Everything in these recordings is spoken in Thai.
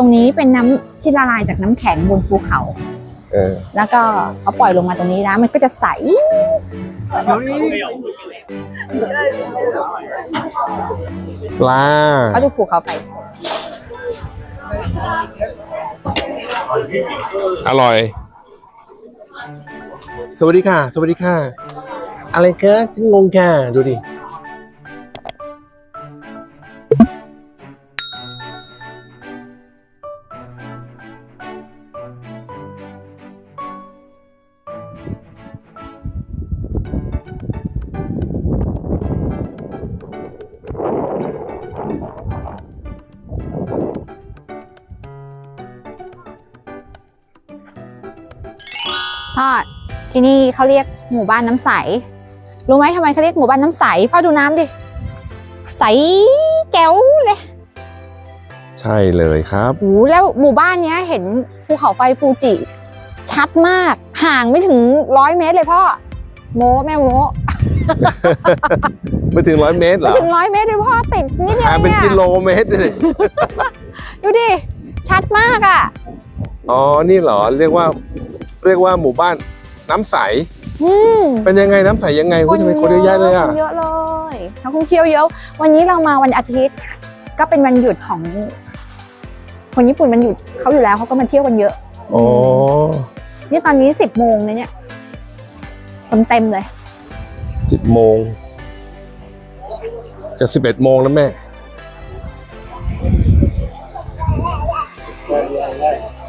ตรงนี้เป็นน้ำที่ละลายจากน้ำแข็งบนภูเขา เออ แล้วก็เขาปล่อยลงมาตรงนี้นะ มันก็จะใส ปลาก็ดูภูเขาไฟอร่อย สวัสดีค่ะ สวัสดีค่ะ อะไรคะฉันงงค่ะ ดูดิ ที่นี่เขาเรียกหมู่บ้านน้ำใส รู้ไหมทำไมเขาเรียกหมู่บ้านน้ำใสพ่อดูน้ำดิ ใสแก้วเลย ใช่เลยครับโอ้โหแล้วหมู่บ้านเนี้ยเห็นภูเขาไฟฟูจิ ชัดมาก ห่างไม่ถึงร้อยเมตรเลยพ่อ โมแม่โมไม่ถึงร้อยเมตรเหรไม่อถึงร้อยเมตรเลยพ่อติดนิดเดียวห่างเอเป็นงกิอะโลเมตรเลยดูดิ ชัดมากอะ อ๋อ นี่เหรอ เรียกว่า เรียกว่าหมู่บ้าน น้ำใส อืมเป็นยังไงน้ำใสยังไงหุ้ยทำไมคนเยอะแยะเลยอะ คนเยอะเลยนักท่องเที่ยวเยอะ วันนี้เรามาวันอาทิตย์ ก็เป็นวันหยุดของ คนญี่ปุ่นมันหยุดเขาอยู่แล้วเขาก็มาเที่ยวกันเยอะอ๋อนี่ตอนนี้สิบโมงเลยเนี่ยคนเต็มเลย สิบโมง จะสิบเอ็ดโมงแล้วแม่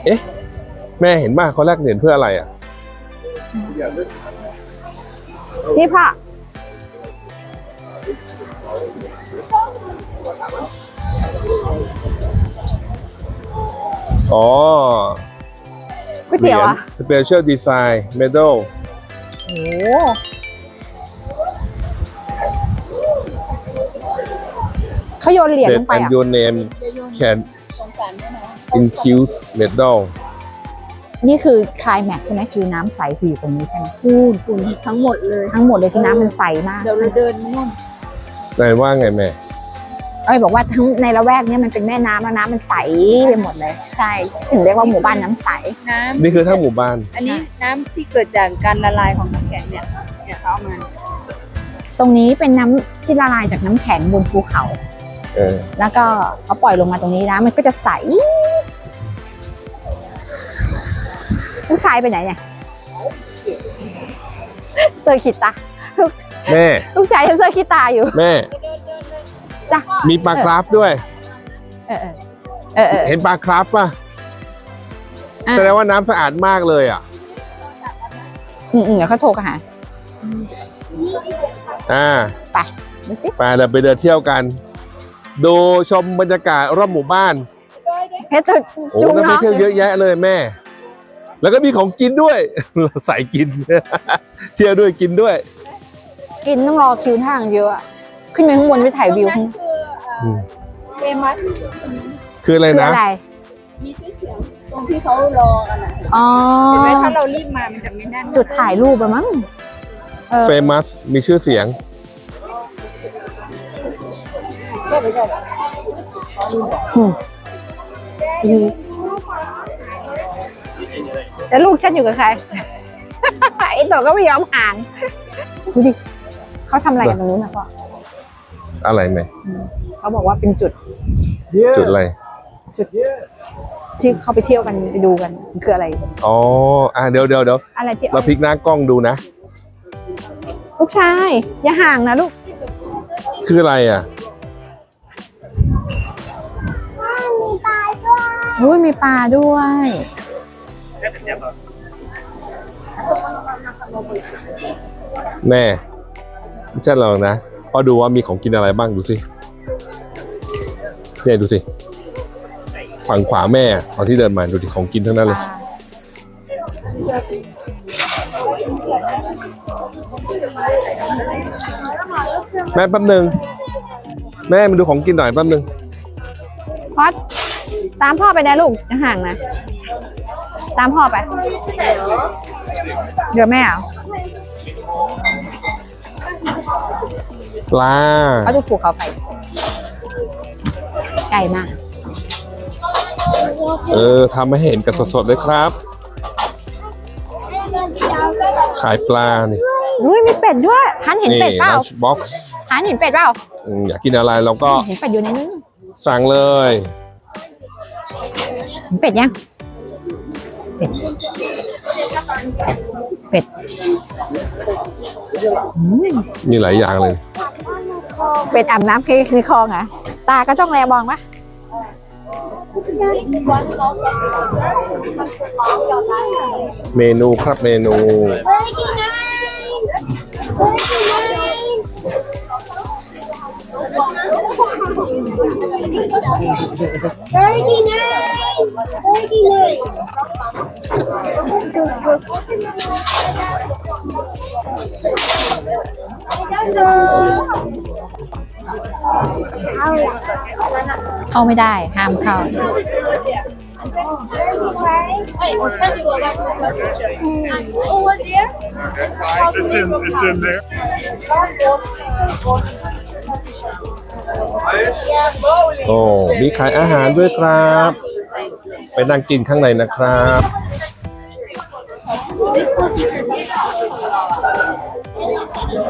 เอ๊ะ แม่เห็นป่ะเขาแลกเหรียญเพื่ออะไรอะ นี่พ่ออ๋อก๋วยเตี๋ยวอะ Special Design Medal โอ้เขาโยนเหรียญล Date งไป and อะ your name can include medal นี่คือคลายแม็กซ์ใช่ไหมคือน้ำใสคืออยู่ตรงนี้ใช่ไหมคูณคูณทั้งหมดเลยทั้งหมดเลยคือน้ำมันใสมากเดี๋ยวใช่เราไหมเดินนู่นไหนว่าไงแม่ เอ้ยบอกว่าทั้งในละแวกเนี้ยมันเป็นแม่น้ำแล้วน้ำมันใสไปหมดเลย ใช่ถึงเรียกว่าหมู่บ้านน้ำใส น้นี่คือทั้งหมู่บ้านำอันนี้น้ำที่เกิดจากการละลายของน้ำแข็งเนี่ยเนี่ยเขาเอามาตรงนี้เป็นน้ำที่ละลายจากน้ำแข็งบนภูเขา เออ แล้วก็เขาปล่อยลงมาตรงนี้นะมันก็จะใส ลูกชายไปไหนเนี่ยเซอร์คิตาแม่ ลูกชายยังเซอร์คิตาอยู่แม่ จ้ะมีปลาคราฟด้วย เออเออเออเออเห็นปลาคราฟป่ะอะแสดงว่าน้ำสะอาดมากเลยอะ อืมอืมเดี๋ยวเขาโทรกันหาอ่าดูสิไปเดี๋ยวไปเดินเที่ยวกัน ดูชมบรรยากาศรอบหมู่บ้านเพชรโอ้จุงนักท่น้อองงเที่ยวเยอะแยะเลยแม่ แล้วก็มีของกินด้วยใส่กิน เที่ยวด้วยกินด้วย กินต้องรอคิวทางเยอะอะขึ้นไปข้างบนไปถ่ายวิวตรงข้างนั้นคืออืมเฟมัสคืออะไรคือนะอะไรมีชื่อเสียงตรงที่เขารอกันอะอ๋อเห็นไหมถ้าเรารีบมามันจะไม่นั่นจุดถ่ายรูปอะมั้งเออเฟมัสมีชื่อเสียงอืม แล้วลูกฉันอยู่กับใคร ไอ้ตัวก็ไม่ยอมห่าง ดูดิเขาทำอะไรกันตรงนู้นนะพ่ออะไรไหมเขาบอกว่าเป็นจุด จุดอะไร ที่เขาไปเที่ยวกันไปดูกันมันคืออะไร อ๋ออะเดี๋ยวเดี๋ยวเดี๋ยวอะไรที่เราพลิกหน้ากล้องดูนะ ลูกชาย อย่าห่างนะลูก คืออะไรอะ อุ้ยมีปลาด้วย แม่ไม่ใช่เรานะพอดูว่ามีของกินอะไรบ้างดูสิเนี่ยดูสิ ฝั่งขวาแม่ตอนที่เดินมาดูดิของกินทั้งนั้นเลย แม่แป๊บหนึ่งแม่มาดูของกินหน่อยแป๊บหนึ่งพอดตามพ่อไปนะลูกอย่าห่างนะ ตามพ่อไป เดี๋ยวแม่เอาปลาเขาดูภูเขาไฟไกลมาก เออทำให้เห็นกันสดๆเลยครับ ขายปลานี่อุ้ยมีเป็ดด้วยฮันเห็นนี่เป็ดเปล่า lunch box ฮันเห็นเป็ดเปล่าอืมอยากกินอะไรเราก็เห็นเป็ดอยู่ในนี้สั่งเลยเห็นเป็ดยัง เป็ดเป็ดอืมมีหลายอย่างเลย เป็ดอาบน้ำเคในคลองเหรอะ ตาก็จ้องแลมองปะเมนูครับเมนู เข้าไม่ได้ ห้ามเข้า It's in, it's in there. โอ้มีขายอาหารด้วยครับ ไปนั่งกินข้างในนะครับ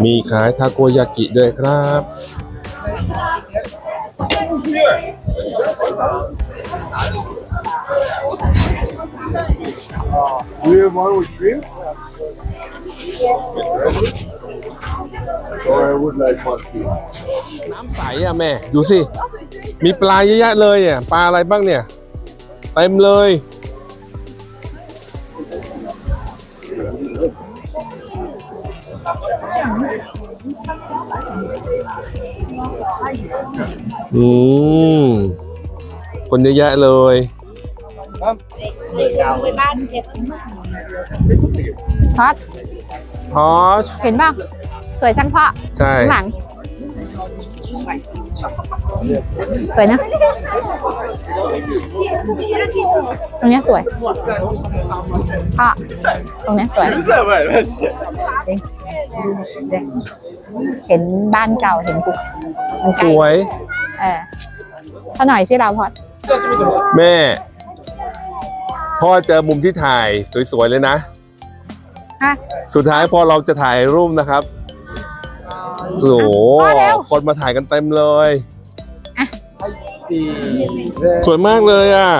มีขายทาโกยากิด้วยครับ We have one with shrimp. Or I would like one too. น้ำใสอะแม่ ดูสิ มีปลาเยอะแยะเลยอะ ปลาอะไรบ้างเนี่ยเต็มเลย อืม คนเยอะแยะเลยพอดพอช เห็นเปล่า สวยจังพ่อใช่ข้างหลัง สวยนะ ตรงเนี้ยสวยพ่อตรงเนี้ยสวยจริงเดี๋ยวเห็นบ้านเก่าเห็นปุ๊บมันไกสลวย เออสักหน่อยสิเราพอดแม่ พ่อเจอมุมที่ถ่ายสวยๆเลยนะ ฮะ สุดท้ายพอเราจะถ่ายรูปนะครับ โอ้โหพอแล้ว คนมาถ่ายกันเต็มเลยอะสวยมากเลยอะ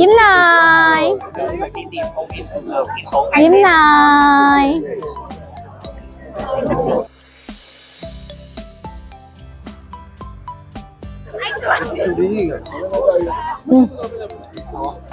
ยิ้มหน่อยยิ้มหน่อยอ่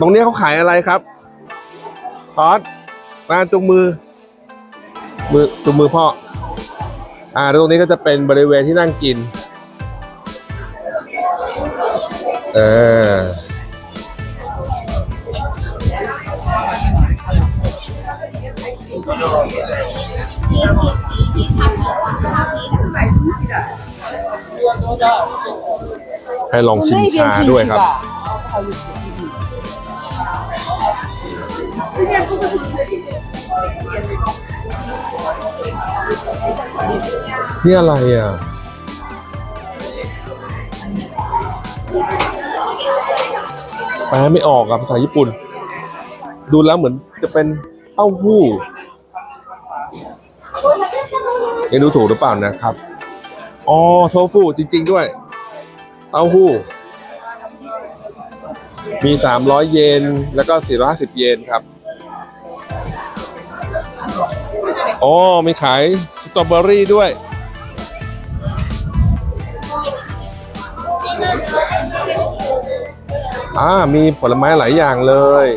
ตรงนี้เขาขายอะไรครับพอดมาจุงมือ มือจุงมือพ่อ อ่าตรงนี้ก็จะเป็นบริเวณที่นั่งกินเออให้ลองชิมชาด้วยครับ นี่อะไรอะ แปลไม่ออกอะภาษาญี่ปุ่น ดูแล้วเหมือนจะเป็นเต้าหู้ไม่รู้ถูกหรือเปล่านะครับ อ๋อ โทฟูจริง ๆ ด้วย เต้าหู้ มี 300 เยน แล้วก็ 450 เยนครับ อ๋อมีขายสตรอเบอรี่ด้วย อ่า มีผลไม้หลายอย่างเลย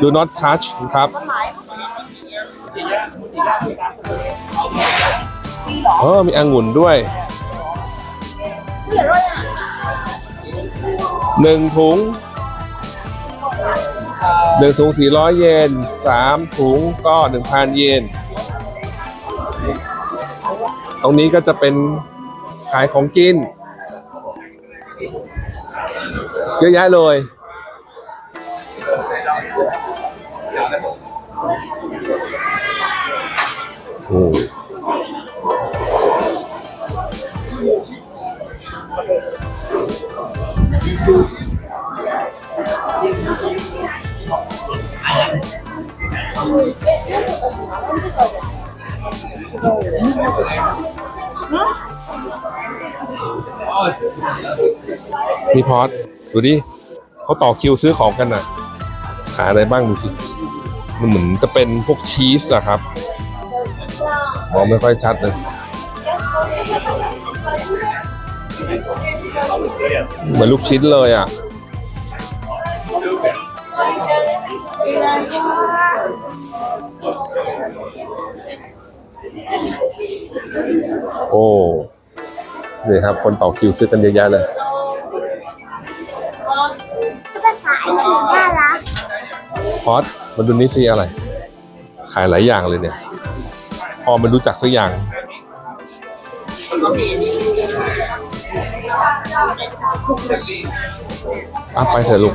Do not touch ครับเออมีองุ่นด้วยหนึ่งถุง หนึ่งถุงสี่ร้อยเยนสามถุงก็หนึ่งพันเยน ตรงนี้ก็จะเป็นขายของกิน เยอะแยะเลย นี่พอดดูดิเขาต่อคิวซื้อของกันน่ะขายอะไรบ้างดูสิมันเหมือนจะเป็นพวกชีสอะครับมองไม่ค่อยชัดเลยเหมือนลูกชิ้นเลยอะ โอ้นี่ครับ คนต่อคิวซื้อกันเยอะแยะเลยน่ารักพอดมาดูนี่สิอะไร ขายหลายอย่างเลยเนี่ย พอมันรู้จักสักอย่างอะไปเถอะลูก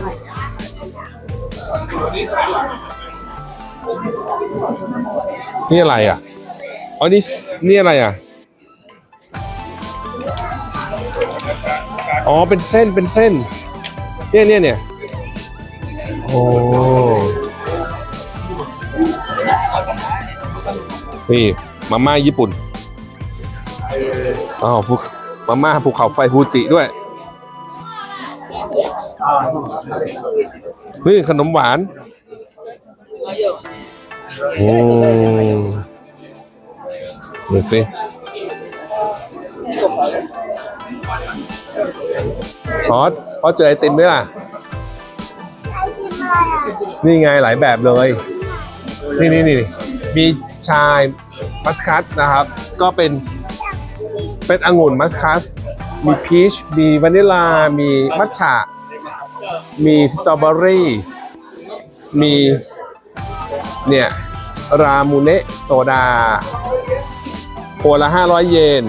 นี่อะไรอะ อ๋อนี่นี่อะไรอะ อ๋อเป็นเส้นเป็นเส้น เนี่ยเนี่ยเนี่ยโอ้นี่มาม่าญี่ปุ่นอ้าวภูมาม่าภูเขาไฟฟูจิด้วย นี่ขนมหวาน โอ้ ดูสิพอสพอสเจอไอติมไหมล่ะ นี่ไงหลายแบบเลย นี่นี่นี่มีชายมัสคัสนะครับ ก็เป็นเป็นองุ่นมัสคัส มีพีช มีวานิลา มีมัทฉะ มีสตรอเบอรี่ มีเนี่ย รามูเนะโซดา โคนละ 500 เยน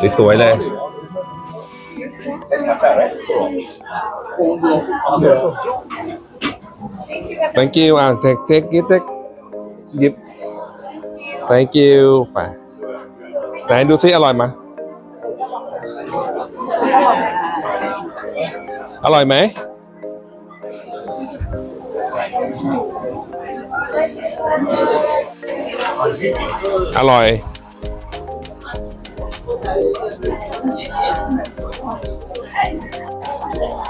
นี่สวยเลย thank you อะ take take it take หยิบ thank you ไปไหนดูซิอร่อยไหม อร่อยไหมอร่อย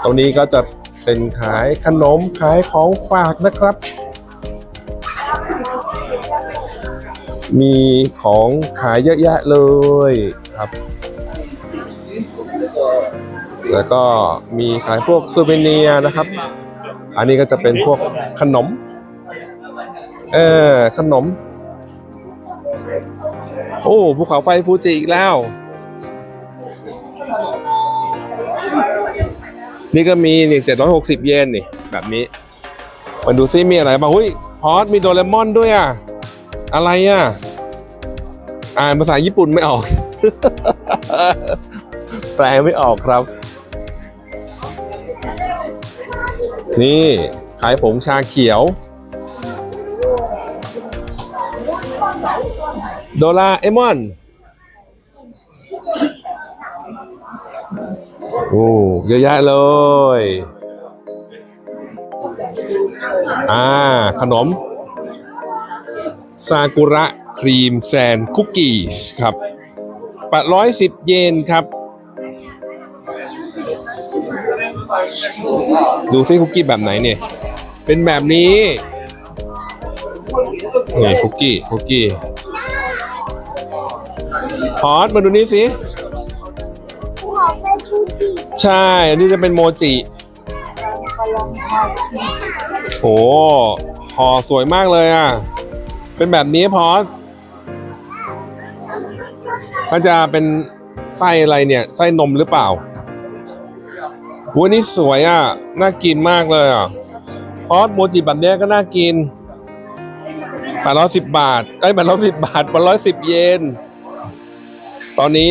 ตรงนี้ก็จะเป็นขายขนมขายของฝากนะครับ มีของขายเยอะแยะเลยครับ แล้วก็มีขายพวกซูเวเนียนะครับ อันนี้ก็จะเป็นพวกขนม เออขนม โอ้ภูเขาไฟฟูจิอีกแล้ว นี่ก็มีนี่เจ็ดร้อยหกสิบเยนนี่ แบบนี้มาดูซิมีอะไรบ้างหุ้ยพอสมีโดเรมอนด้วยอะ อะไรอะ อ่านภาษาญี่ปุ่นไม่ออก แปลไม่ออกครับ นี่ขายผงชาเขียว โดราเอมอน โอ้เยอะแยะเลย อ่า ขนม ซากุระครีมแซนคุกกี้ครับแปดร้อยสิบเยนครับ ดูซิคุกกี้แบบไหนเนี่ย เป็นแบบนี้นี่คุกกี้คุกกี้พอดมาดูนี่สิใช่ อันนี้จะเป็นโมจิโอ้ห่อสวยมากเลยอะ เป็นแบบนี้พอสก็จะเป็นไส้อะไรเนี่ย ไส้นมหรือเปล่า วันนี้สวยอะ น่ากินมากเลยอะพอสโมจิแบบเนี้ยก็น่ากินแปดร้อยสิบบาทเอ้แปดร้อยสิบบาทแปดร้อยสิบเยน ตอนนี้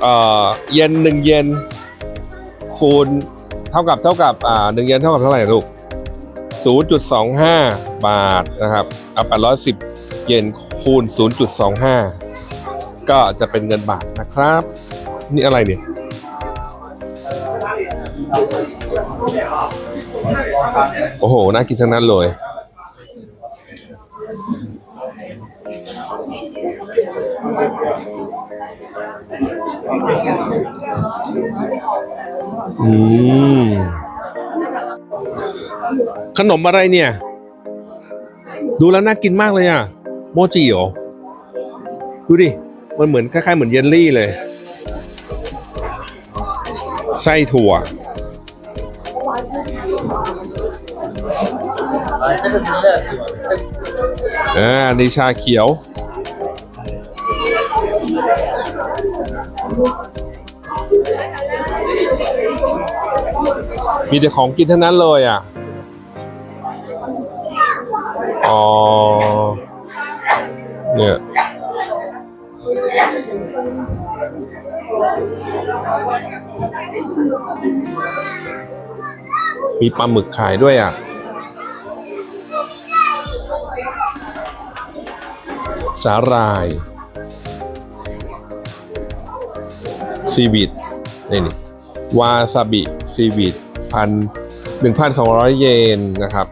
เอ่อเยนหนึ่งเยนคูณเท่ากับเท่ากับอ่าหนึ่งเยนเท่ากับเท่าไหร่ลูก0.25บาทนะครับเอา810เยนคูณ0.25ก็จะเป็นเงินบาทนะครับ นี่อะไรเนี่ย โอ้โห น่ากินทั้งนั้นเลย อืม ขนมอะไรเนี่ย ดูแล้วน่ากินมากเลยอะ โมจิเหรอ ดูดิ มันเหมือนคล้ายๆเหมือนเยลลี่เลย ไส้ถั่ว อ่านี่ชาเขียว มีแต่ของกินเทั้งนั้นเลยอะ อ๋อ เนี่ย มีปลาหมึกขายด้วยอะ สาหร่าย ซีวิตนี่นี่วาซาบิ ซีวิตพันหนึ่งพันสองร้อยเยนนะครับ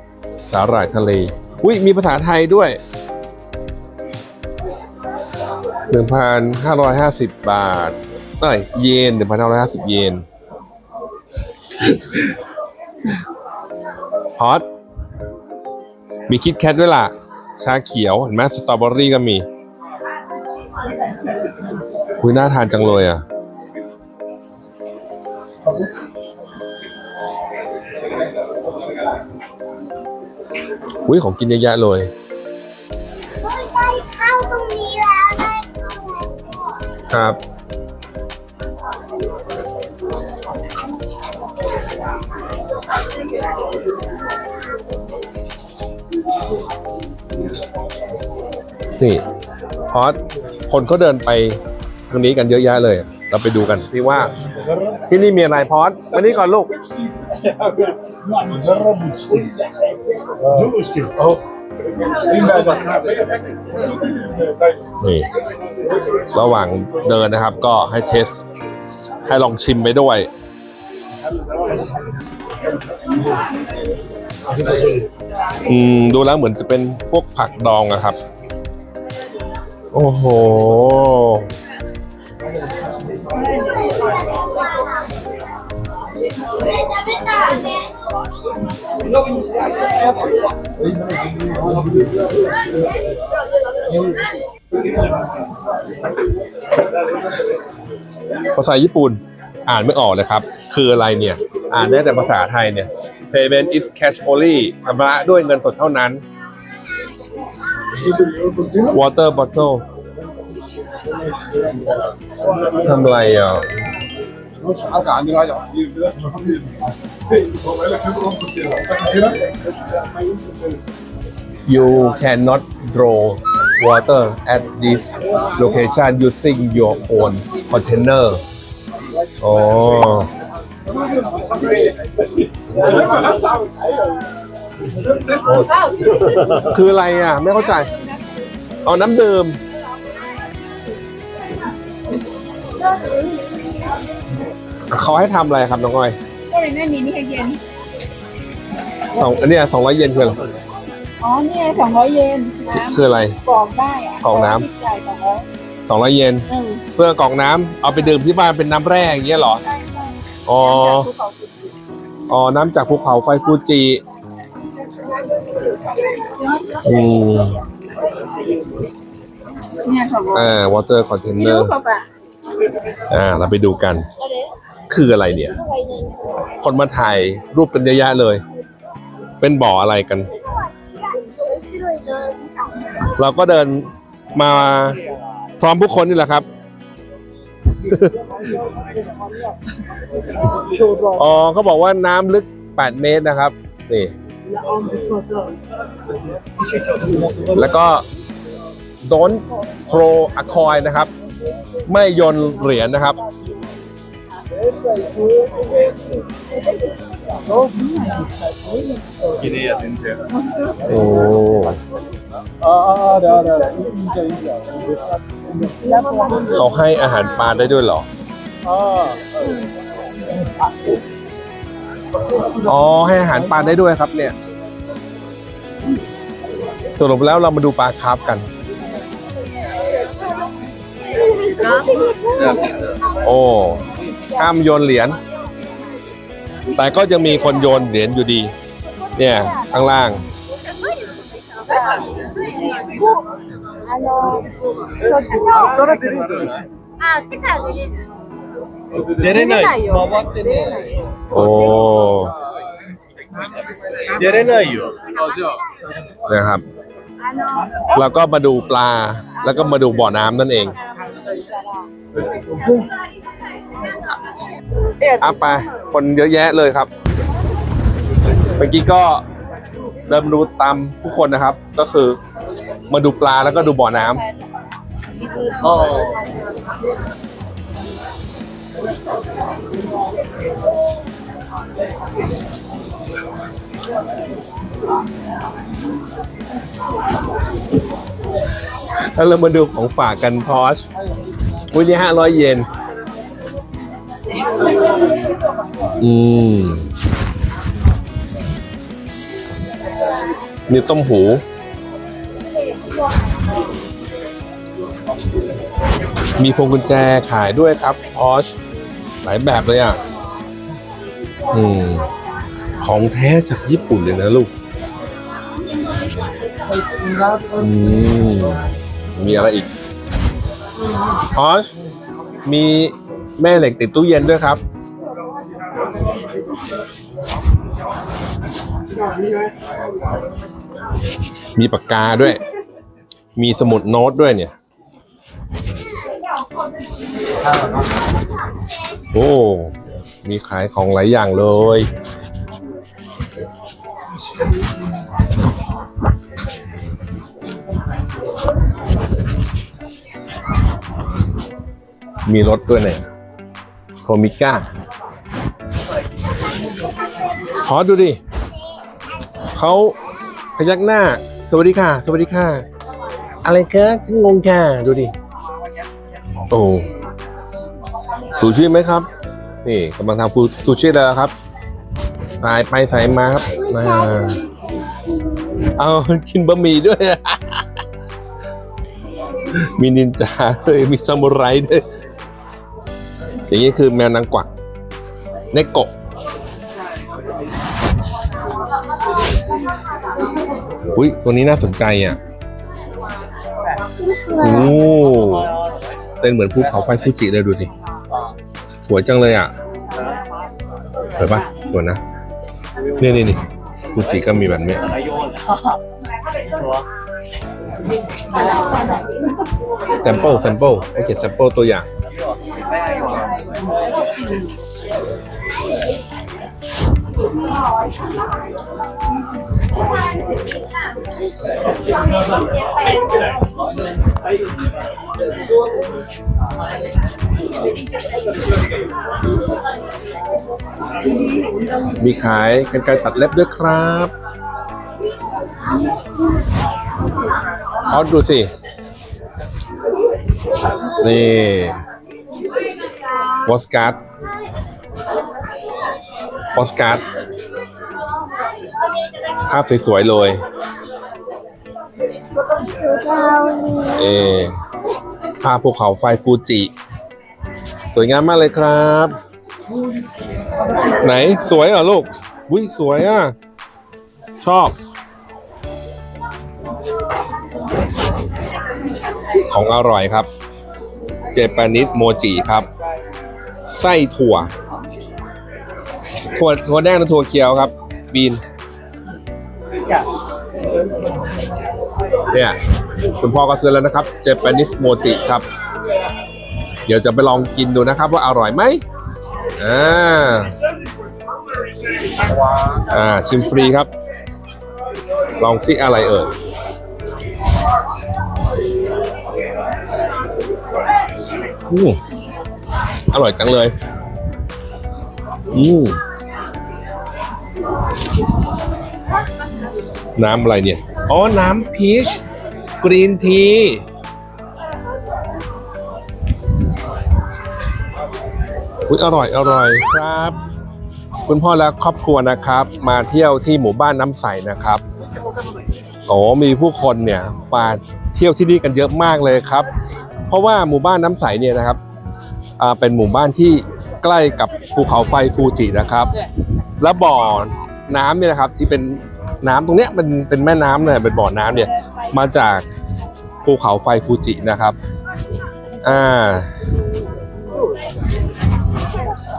สาหร่ายทะเล อุ้ยมีภาษาไทยด้วยหนึ่งพันห้าร้อยห้าสิบบาทเอ้ยเยนหนึ่งพันห้าร้อยห้าสิบเยน ฮอตมีคิดแคทด้วยล่ะ ชาเขียวเห็นไหมสตรอเบอรี่ก็มีคุยน่าทานจังเลยอะ อุ้ยของกินเยอะแยะเลยได้เข้าตรงนี้แล้วได้เข้าแล้วครับ นี่พอสคนเขาเดินไปทางนี้กันเยอะแยะเลย เราไปดูกันซิว่า ที่นี่มีอะไรพอสมานี่ก่อนลูกนี่ระหว่างเดินนะครับก็ให้เทส ให้ลองชิมไปด้วยอืมดูแล้วเหมือนจะเป็นพวกผักดองอะครับ โอ้โห ภาษาญี่ปุ่น อ่านไม่ออกเลยครับ คืออะไรเนี่ย อ่านได้แต่ภาษาไทยเนี่ย payment is cash only ชำระด้วยเงินสดเท่านั้น water bottle ทำไรอะ you cannot draw water at this location using your own container อ๋อ คืออะไรอะ ไม่เข้าใจเอาน้ำดื่มเขาให้ทำอะไรครับน้องอ้อยก็เลยไม่มีนี่ให้เย็นสองอันเนี้ยสองร้อยเยนคืออะไรอ๋อนี่ไงสองร้อยเยนน้คืออะไรำกรอกได้อะกรอกน้ำที่จ่ายสองร้อยสองร้อยเยนอืมเพื่อกรอกน้ำเอาไปดื่มที่บ้านเป็นน้ำแร่อย่างเงี้ยเหรอใช่ใช่อ๋อจากภูเขาฟูจิอ๋อน้ำจากภูเขาไฟฟูจิ อืมเนี่ยสองร้อยอ่า water ไม่ container รู้เขาปะอ่า เราไปดูกัน คืออะไรเนี่ย คนมาถ่ายรูปกันเยอะแยะเลย เป็นบ่ออะไรกัน เราก็เดินมาพร้อมผู้คนนี่แหละครับอ๋อเขาบอกว่าน้ำลึก 8 เมตรนะครับ นี่ แล้วก็ don't throw a coin นะครับ ไม่โยนเหรียญนะครับ Guinea didn't โอ้ Ah, det är det. Inga, inga. เขาให้อาหารปลาได้ด้วยเหรอ Ah, อ๋อให้อาหารปลาได้ด้วยครับเนี่ย สรุปแล้วเรามาดูปลาคาร์ฟกัน โอ้ห้ามโยนเหรียญแต่ก็ยังมีคนโยนเหรียญอยู่ดี เนี่ยข้างล่าง出れない。回ってね。 โอ้ 出れないよ。あ、じゃあ。 นะครับ เราก็มาดูปลา แล้วก็มาดูบ่อน้ำนั่นเองอ่ะไป คนเยอะแยะเลยครับ เมื่อกี้ก็เดินมาดูตามผู้คนนะครับ ก็คือ มาดูปลาแล้วก็ดูบ่อน้ำ แล้วเรามาดูของฝากกันพอชวันนี้ห้าร้อยเยน อืม นี่ต้มหู มีพวงกุญแจขายด้วยครับพอช หลายแบบเลยอะอืมของแท้จากญี่ปุ่นเลยนะลูกอืมมีอะไรอีกพอชมีแม่เหล็กติดตู้เย็นด้วยครับ มีปากกาด้วย มีสมุดโน้ตด้วยเนี่ย โอ้ มีขายของหลายอย่างเลย มีรถด้วยเนี่ยโทมิก้าขอดูดิ เขาพยักหน้า สวัสดีค่ะ สวัสดีค่ะ อะไรคะฉันงงค่ะ ดูดิ โอ้ ซูชิไหมครับ นี่กำลังทำฟูซูชิแล้วครับสายไปสายมาครับมาเอากินบะหมี่ด้วย มีนินจาด้วยมีซามูไรด้วยอย่างนี้คือแมวนางกวักเนโกะอุ้ยตัวนี้น่าสนใจอะโอ้เป็นเหมือนภูเขาไฟฟูจิเลยดูสิ สวยจังเลยอะ สวยปะสวยนะ นี่นี่นี่ฟูจิก็มีแบบนี้แซมเปิลแซมเปิลโอเคแซมเปิลตัวอย่าง มีขายกันไกรตัดเล็บด้วยครับเอาดูสิ นี่วอสการ์ดโปสการ์ด ภาพสวยๆเลยเออภาพภูเขาไฟฟูจิ สวยงามมากเลยครับ ไหนสวยเหรอลูกอุ้ยสวยอะ ชอบ ของอร่อยครับ เจแปนิสโมจิครับ ไส้ถั่วถั่วถั่วแดงและถั่วเขียวครับ บีน เนี่ย คุณพ่อก็ซื้อแล้วนะครับเจแปนิสโมจิครับ เดี๋ยวจะไปลองกินดูนะครับว่าอร่อยไหมอ่าอ่าชิมฟรีครับ ลองซิอะไรเอ่ยอืมอร่อยจังเลยอืม น้ำอะไรเนี่ย อ๋อ น้ำพีชกรีนทีอุ้ยอร่อย อร่อยครับ คุณพ่อและครอบครัวนะครับ มาเที่ยวที่หมู่บ้านน้ำใสนะครับโอ้มีผู้คนเนี่ยมาเที่ยวที่นี่กันเยอะมากเลยครับ เพราะว่าหมู่บ้านน้ำใสเนี่ยนะครับเป็นหมู่บ้านที่ใกล้กับภูเขาไฟฟูจินะครับ และบ่อน้ำเนี่ยนะครับที่เป็น น้ำตรงเนี้ยเป็นเป็นแม่น้ำเนี่ยเป็นบ่อน้ำเนี่ยมาจากภูเขาไฟฟูจินะครับอ่า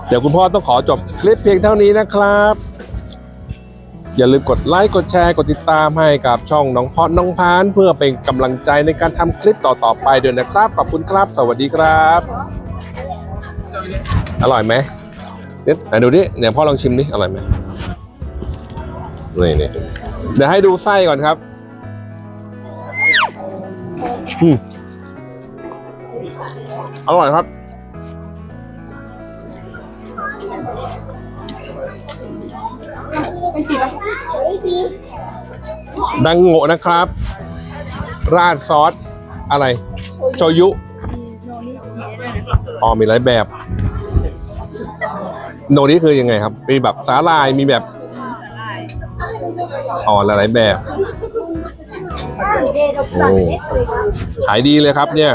เดี๋ยวคุณพ่อต้องขอจบคลิปเพียงเท่านี้นะครับ อย่าลืมกดไลค์กดแชร์กดติดตามให้กับช่องน้องพอดน้องพาน เพื่อเป็นกำลังใจในการทำคลิปต่อๆไปด้วยนะครับ ขอบคุณครับ สวัสดีครับ อร่อยไหมเนี่ยไหนดูดิเนี่ยพ่อลองชิมดิอร่อยไหม นี่นี่เดี๋ยวให้ดูไส้ก่อนครับอืมอร่อยครับ ดังโง่นะครับ ราดซอส อะไร โชยุอ๋อมีหลายแบบ โนนี้คือยังไงครับ มีแบบสาลายมีแบบ อ่อนหลายๆแบบ โอ้ ขายดีเลยครับเนี่ย